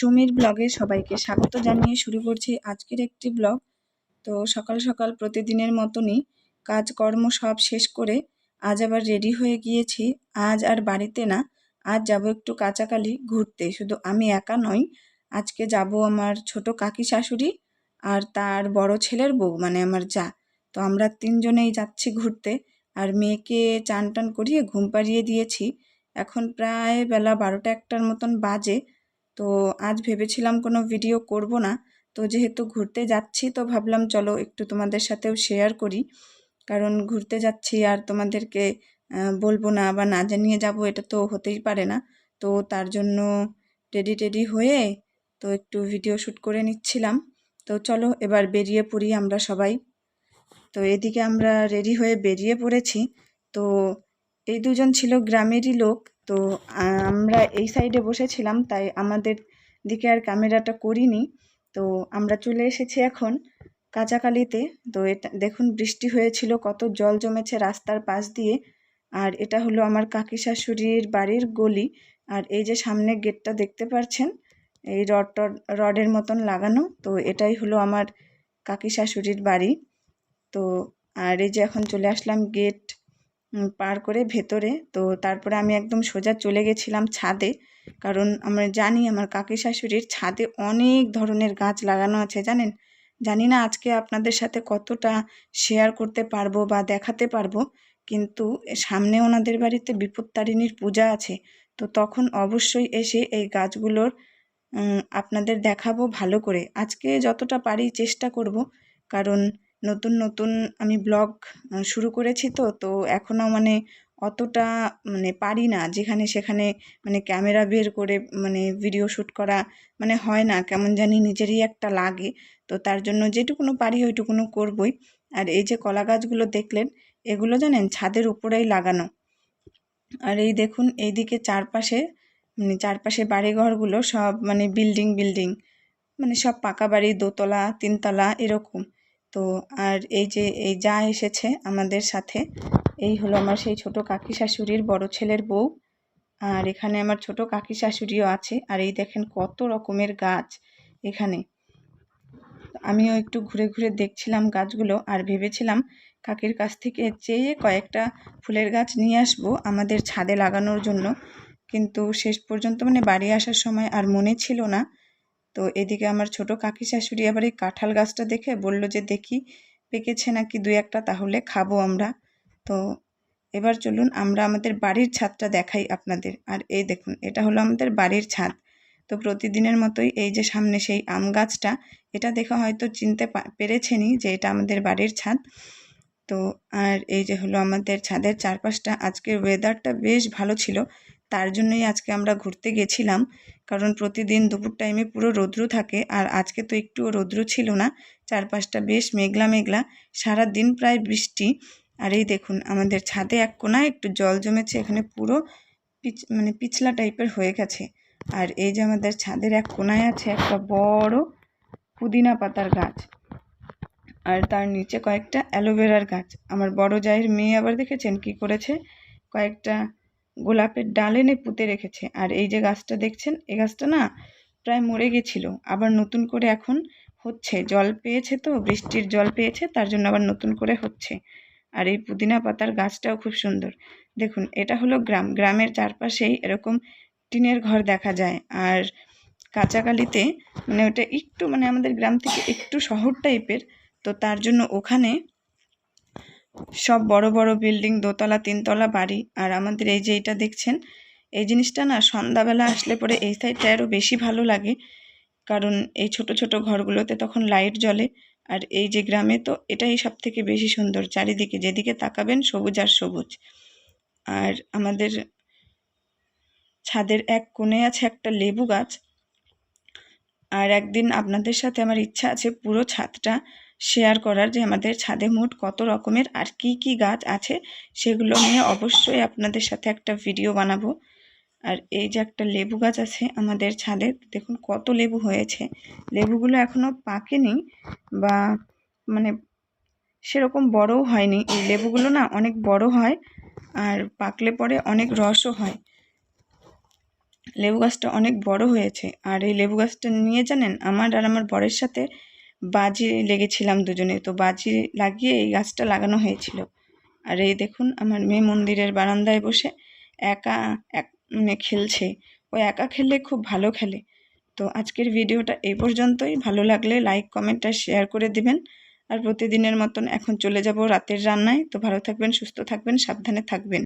সুমির ব্লগে সবাইকে স্বাগত জানিয়ে শুরু করছি আজকের একটি ব্লগ। তো সকাল সকাল প্রতিদিনের মতনই কাজকর্ম সব শেষ করে আজ আবার রেডি হয়ে গিয়েছি। আজ আর বাড়িতে না, আজ যাব একটু কাঁচাকালি ঘুরতে। শুধু আমি একা নই, আজকে যাব আমার ছোট কাকি শাশুড়ি আর তার বড় ছেলের বউ মানে আমার যা। তো আমরা তিনজনেই যাচ্ছি ঘুরতে আর মেয়েকে চান টান করিয়ে ঘুম পাড়িয়ে দিয়েছি। এখন প্রায় বেলা বারোটা একটার মতন বাজে। তো আজ ভেবেছিলাম কোনো ভিডিও করব না। তো যেহেতু ঘুরতে যাচ্ছি, তো ভাবলাম চলো একটু তোমাদের সাথেও শেয়ার করি। কারণ ঘুরতে যাচ্ছি আর তোমাদেরকে বলব না বা না জানিয়ে যাব এটা তো হতেই পারে না। তো তার জন্য রেডি টেডি হয়ে তো একটু ভিডিও শ্যুট করে নিচ্ছিলাম। তো চলো এবার বেরিয়ে পড়ি আমরা সবাই। তো এদিকে আমরা রেডি হয়ে বেরিয়ে পড়েছি। তো এই দুজন ছিল গ্রামেরই লোক। তো আমরা এই সাইডে বসেছিলাম, তাই আমাদের দিকে আর ক্যামেরাটা করিনি। তো আমরা চলে এসেছি এখন কাঁচাকালিতে তো এটা, দেখুন বৃষ্টি হয়েছিল, কত জল জমেছে রাস্তার পাশ দিয়ে। আর এটা হলো আমার কাকি শাশুড়ির বাড়ির গলি। আর এই যে সামনে গেটটা দেখতে পাচ্ছেন এই রড রডের মতন লাগানো। তো এটাই হলো আমার কাকি শাশুড়ির বাড়ি। তো আর এই যে এখন চলে আসলাম গেট পার করে ভেতরে। তো তারপরে আমি একদম সোজা চলে গেছিলাম ছাদে। কারণ আমরা জানি আমার কাকি শাশুড়ির ছাদে অনেক ধরনের গাছ লাগানো আছে, জানেন? জানি না আজকে আপনাদের সাথে কতটা শেয়ার করতে পারব বা দেখাতে পারব, কিন্তু সামনে ওনাদের বাড়িতে বিপত্তারিণীর পূজা আছে। তো তখন অবশ্যই এসে এই গাছগুলোর আপনাদের দেখাবো ভালো করে। আজকে যতটা পারি চেষ্টা করব, কারণ নতুন নতুন আমি ব্লগ শুরু করেছি তো তো এখনও মানে অতটা মানে পারি না, যেখানে সেখানে মানে ক্যামেরা বের করে মানে ভিডিও শ্যুট করা মানে হয় না, কেমন জানি নিজেরই একটা লাগে, তো তার জন্য যেটুকুনো পারি ওইটুকুনো করবই। আর এই যে কলা গাছগুলো দেখলেন, এগুলো জানেন ছাদের উপরেই লাগানো। আর এই দেখুন, এইদিকে চারপাশে মানে চারপাশে বাড়িঘরগুলো সব মানে বিল্ডিং বিল্ডিং মানে সব পাকা বাড়ি, দোতলা, তিনতলা এরকম। তো আর এই যে, এই যা এসেছে আমাদের সাথে, এই হলো আমার সেই ছোট কাকি শাশুড়ির বড় ছেলের বউ। আর এখানে আমার ছোট কাকি শাশুড়িও আছে। আর এই দেখেন কত রকমের গাছ এখানে। আমিও একটু ঘুরে ঘুরে দেখছিলাম গাছগুলো আর ভেবেছিলাম কাকির কাছ থেকে চেয়ে কয়েকটা ফুলের গাছ নিয়ে আসব আমাদের ছাদে লাগানোর জন্য। কিন্তু শেষ পর্যন্ত মানে বাড়ি আসার সময় আর মনে ছিল না তো এদিকে আমার ছোট কাকি শাশুড়ি আবার এই কাঁঠাল গাছটা দেখে বলল যে, দেখি, পেকেছে নাকি দুই একটা, তাহলে খাব আমরা। তো এবার চলুন আমরা আমাদের বাড়ির ছাদটা দেখাই আপনাদের। আর এই দেখুন, এটা হলো আমাদের বাড়ির ছাদ। তো প্রতিদিনের মতোই এই যে সামনে সেই আম গাছটা, এটা দেখে হয়তো চিনতে পেরেছেনই যে এটা আমাদের বাড়ির ছাদ। তো আর এই যে হলো আমাদের ছাদের চারপাশটা, আজকের ওয়েদারটা বেশ ভালো ছিল। তার জন্যই আজকে আমরা ঘুরতে গেছিলাম। কারণ প্রতিদিন দুপুর টাইমে পুরো রৌদ্র থাকে আর আজকে তো একটুও রৌদ্র ছিল না। চারপাশটা বেশ মেঘলা মেঘলা, সারা দিন প্রায় বৃষ্টি। আর এই দেখুন, আমাদের ছাদে এক কোনায় একটু জল জমেছে, এখানে পুরো পিচ মানে পিছলা টাইপের হয়ে গেছে। আর এই যে আমাদের ছাদের এক কোনায় আছে একটা বড় পুদিনা পাতার গাছ। আর তার নিচে কয়েকটা অ্যালোভেরার গাছ। আমার বড় জায়ের মেয়ে আবার দেখেছেন কি করেছে? কয়েকটা গোলাপের ডাল এনে পুঁতে রেখেছে। আর এই যে গাছটা দেখছেন এই গাছটা না প্রায় মরে গেছিল। আবার নতুন করে এখন হচ্ছে। জল পেয়েছে তো, বৃষ্টির জল পেয়েছে, তার জন্য আবার নতুন করে হচ্ছে। আর এই পুদিনা পাতার গাছটাও খুব সুন্দর। দেখুন, এটা হলো গ্রাম। গ্রামের চারপাশেই এরকম টিনের ঘর দেখা যায়। আর কাঁচাকালিতে মানে ওটা একটু মানে আমাদের গ্রাম থেকে একটু শহর টাইপের তো তার জন্য ওখানে সব বড় বড় বিল্ডিং, দোতলা, তিনতলা বাড়ি। আর আমাদের এই যে এটা দেখছেন, এই জিনিসটা না সন্ধ্যাবেলা আসলে পরে এই সাইডটা আরও বেশি ভালো লাগে। কারণ এই ছোট ছোট ঘরগুলোতে তখন লাইট জ্বলে। আর এই যে গ্রামে তো এটাই সব থেকে বেশি সুন্দর, চারিদিকে যেদিকে তাকাবেন সবুজ আর সবুজ। আর আমাদের ছাদের এক কোণে আছে একটা লেবু গাছ। আর একদিন আপনাদের সাথে আমার ইচ্ছা আছে পুরো ছাদটা শেয়ার করার যে আমাদের ছাদে মোট কত রকমের আর কি কি গাছ আছে, সেগুলো নিয়ে অবশ্যই আপনাদের সাথে একটা ভিডিও বানাবো। আর এই যে একটা লেবু গাছ আছে আমাদের ছাদে, দেখুন কত লেবু হয়েছে। লেবুগুলো এখনও পাকেনি বা মানে সেরকম বড়ও হয়নি। এই লেবুগুলো না অনেক বড় হয় আর পাকলে পরে অনেক রসও হয়। লেবু গাছটা অনেক বড় হয়েছে। আর এই লেবু গাছটা নিয়ে জানেন, আমার আর আমার বরের সাথে বাজি লেগেছিলাম দুজনে। তো বাজি লাগিয়ে এই গাছটা লাগানো হয়েছিল। আর এই দেখুন, আমার মেয়ে মন্দিরের বারান্দায় বসে একা এক মানে খেলছে। ও একা খেললে খুব ভালো খেলে। তো আজকের ভিডিওটা এই পর্যন্তই। ভালো লাগলে লাইক, কমেন্ট আর শেয়ার করে দিবেন। আর প্রতিদিনের মতন এখন চলে যাব রাতের রান্নায়। তো ভালো থাকবেন, সুস্থ থাকবেন, সাবধানে থাকবেন।